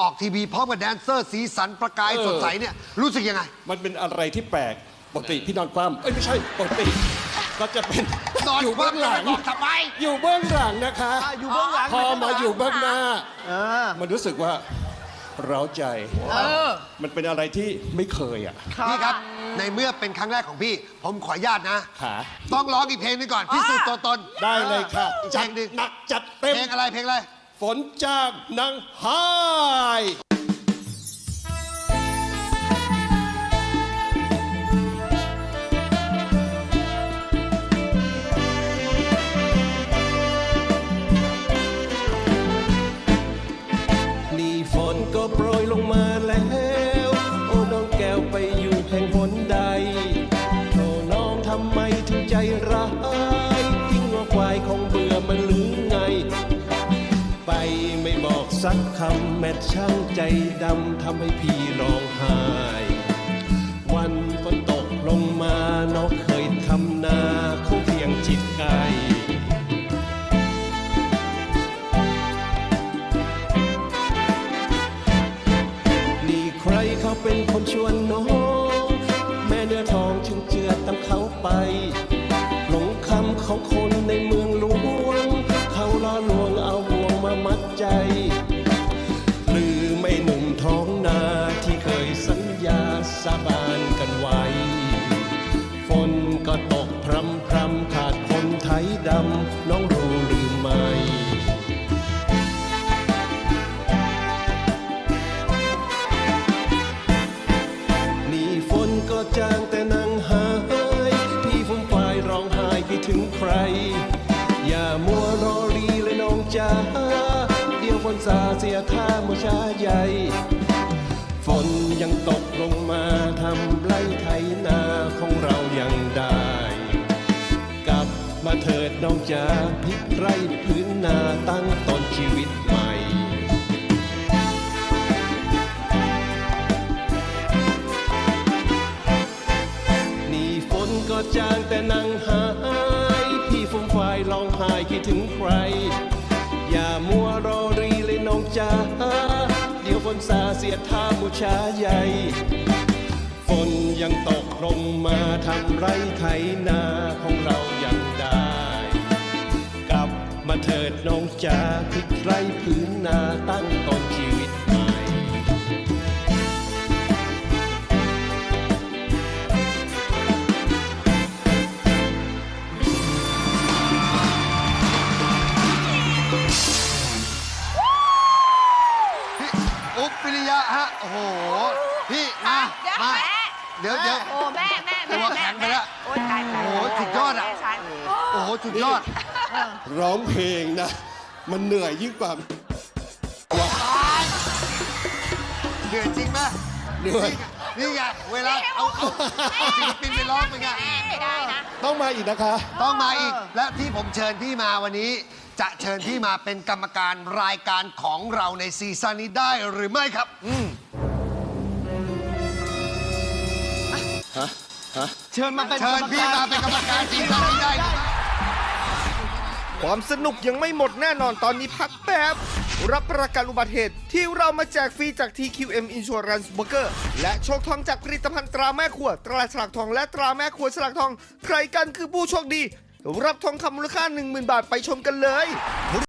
ออกทีวีพร้อมกับแดนเซอร์สีสันประกายเออ สดใสเนี่ยรู้สึกยังไง มันเป็นอะไรที่แปลกปกติพี่นอนคว่ำเอ้ยไม่ใช่ปกติก็จะเป็นนอนอยู่เบื้องหลังคว่ำแล้วไม่บอกทำไม อยู่เบื้องหลังนะคะอะอยู่เบื้องหลังพอมาอยู่เบื้องหน้า เออ มันรู้สึกว่าเร้าใจ เออ มันเป็นอะไรที่ไม่เคยอะพี่ครับ ในเมื่อเป็นครั้งแรกของพี่ ผมขออนุญาตนะ ขาต้องร้องอีกเพลงหนึงก่อนพิสูจน์ตัวตนได้เลยค่ะอีกจัเพลดงหนึ่งหนักจัดเต็มเพลงอะไรเพลงอะไร ฝนจางนางไฮนี่ฝนก็โปรยลงมาแล้ว โอ้น้องแก้วไปอยู่แห่งหนใด โอ้น้องทำไมถึงใจร้าย คำแม่ช่างใจดำทำให้พี่ร้องไห้ ก็ตกพรำพรำขาดคนไทยดำน้องรู้หรือไม่นี่ฝนก็จางแต่นางหายพี่ฟุ่มฝ่ายร้องไห้คิดถึงใคร อย่ามัวรอรีเลยน้องจ้าเดี๋ยวฝนซาเสียท่ามัวช้าใหญ่ ฝนยังตกลงมาทำ เถิดน้องจ๋าพลิกไรพื้นนาตั้งต้นชีวิตใหม่นี่ฝนก็จางแต่นางหายพี่ฟุ่มฝ่ายร้องไห้คิดถึงใคร อย่ามัวรอรีเลยน้องจ้าเดี๋ยวฝนซาเสียท่ามูชาใหญ่ฝนยังตกลงมาทำไรไถนา จ๋าพลิกไรพื้นนาตั้งต้นชีวิตใหม่ พี่อุ๊บปิริยะฮะ โอ้โห พี่มาเดี๋ยวมาแม่ เดี๋ยวเดี๋ยว โอ้แม่แม่แม่ตัวแข็งไปแล้วโอ้ยตายโอ้โหสุดยอดอะแม่ฉันโอ้โห สุดยอด ร้องเพลงนะ มันเหนื่อยยิ่งกว่าเหนื่อยจริงไหมเหนื่อย นี่ไง เวลาเอาเอาเอาศิลปินไปร้องเป็นไงแม่ไม่ได้นะ ต้องมาอีกนะคะ ต้องมาอีก และที่ผมเชิญพี่มาวันนี้ จะเชิญพี่มาเป็นกรรมการรายการของเราในซีซั่นนี้ได้หรือไม่ครับเชิญมาเป็นเชิญพี่มาเป็นกรรมการซีซั่นนี้ได้หรือไม่ ความสนุกยังไม่หมดแน่นอนตอนนี้พักแป๊บ รับประกันอุบัติเหตุที่เรามาแจกฟรีจาก TQM Insurance Broker และโชคทองจากผลิตภัณฑ์ตราแม่ครัวตราฉลากทองและตราแม่ครัวฉลากทอง ใครกันคือผู้โชคดี รับทองคำมูลค่า 10,000 บาทไปชมกันเลย